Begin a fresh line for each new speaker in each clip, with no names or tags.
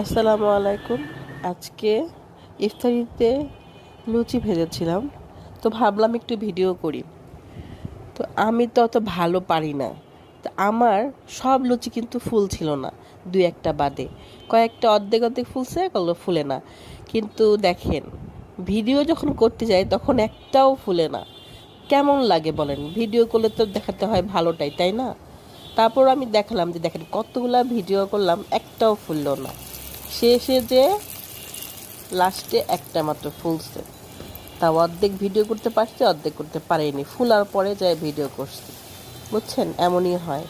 আসসালামু আলাইকুম। আজকে ইফতারিতে লুচি ভেজেছিলাম। তো ভাবলাম একটু ভিডিও করি। তো আমি তো অত ভালো পারি না। তো আমার সব লুচি কিন্তু ফুল ছিল না, দু একটা বাদে। কয়েকটা অর্ধেক অর্ধেক ফুলছে কগুলো ফুলে না। কিন্তু দেখেন, ভিডিও যখন করতে যাই, তখন একটাও ফুলে না। কেমন লাগে বলেন? ভিডিও করলে তো দেখাতে হয় ভালোটাই, তাই না? তারপর আমি দেখালাম যে, দেখেন, কতগুলা ভিডিও করলাম, একটাও ফুললো না। শেষে যে লাস্টে একটা মাত্র ফুলছে তাও অর্ধেক ভিডিও করতে পারছে, অর্ধেক করতে পারেনি। ফুলার পরে যায় ভিডিও করছি। বুঝছেন? এমনই হয়।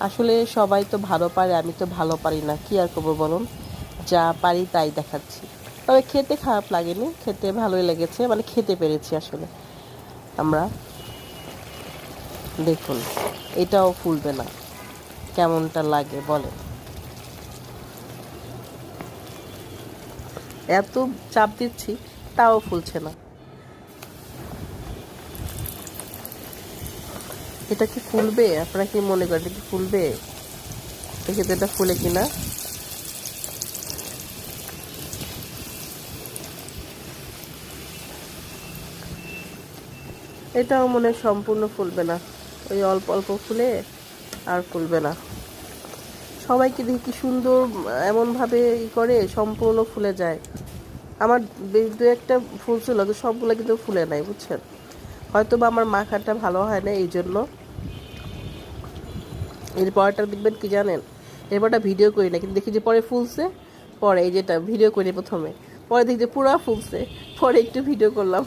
আসলে সবাই তো ভালো পারে, আমি তো ভালো পারি না। কি আর করব বলুন? যা পারি তাই দেখাচ্ছি। তবে খেতে খারাপ লাগেনি। খেতে ভালোই লেগেছে মানে খেতে পেরেছি আসলে। আমরা দেখুন, এটাও ফুলবে না। কেমনটা লাগে বলেন। এত চাপ দিচ্ছি, তাও ফুলছে না। এটা কি ফুলবে? আপনারা কি মনে করেন এটা কি ফুলবে? তো এটা ফুলে কিনা? এটাও মনে সম্পূর্ণ ফুলবে না। ওই অল্প অল্প ফুলে আর ফুলবে না। সবাইকে দেখি কি সুন্দর, এমনভাবে ই করে সম্পূর্ণ ফুলে যায়। আমার দু একটা ফুল ছিল তো সবগুলো কিন্তু ফুলে নাই, বুঝছেন? হয়তো বা আমার মাখাটা ভালো হয় না এই জন্য এরপরটা দেখবেন কি জানেন? এরপরটা ভিডিও করি না, কিন্তু দেখি যে পরে ফুলছে, পরে এই যেটা ভিডিও করি প্রথমে। পরে দেখি যে পুরো ফুলছে, পরে একটু ভিডিও করলাম।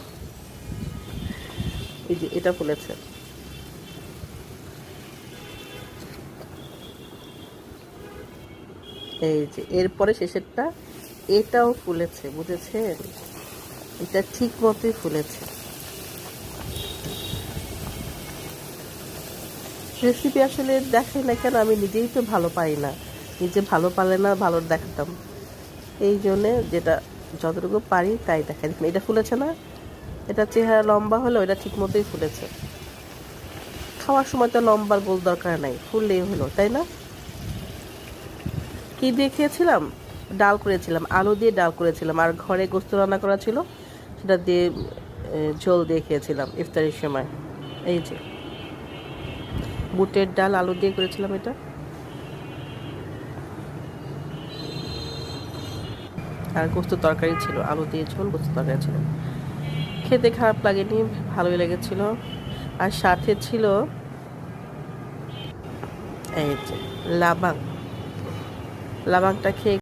এই যে এটা ফুলেছে। এই যে, এরপরে শেষেরটা এটাও ফুলেছে, বুঝেছেন? এটা ঠিক মতোই ফুলেছে। রেসিপি আসলে দেখাই না কেন, আমি নিজেই তো ভালো পাই না। নিজে ভালো পালে না, ভালো দেখাতাম। এই জন্যে যেটা যতটুকু পারি তাই দেখাই। এটা ফুলেছে না? এটা চেহারা লম্বা হলো এটা ঠিক মতোই ফুলেছে। খাওয়ার সময় তো লম্বার গোল দরকার নাই, ফুললেই হলো, তাই না? কি দিয়ে খেয়েছিলাম? ডাল করেছিলাম, আলু দিয়ে ডাল করেছিলাম, আর ঘরে গোস্ত রান্না করা ছিল, সেটা দিয়ে ঝোল দিয়ে খেয়েছিলাম ইফতারির সময়। এই যে। বুটের ডাল, আলু দিয়ে করেছিলাম এটা। আর গোস্ত তরকারি ছিল, আলু দিয়ে ঝোল, গোস্ত তরকারি ছিল। খেতে খারাপ লাগেনি, ভালোই লেগেছিল। আর সাথে ছিল, এই যে, লাবাং। লাবাংটা খেয়ে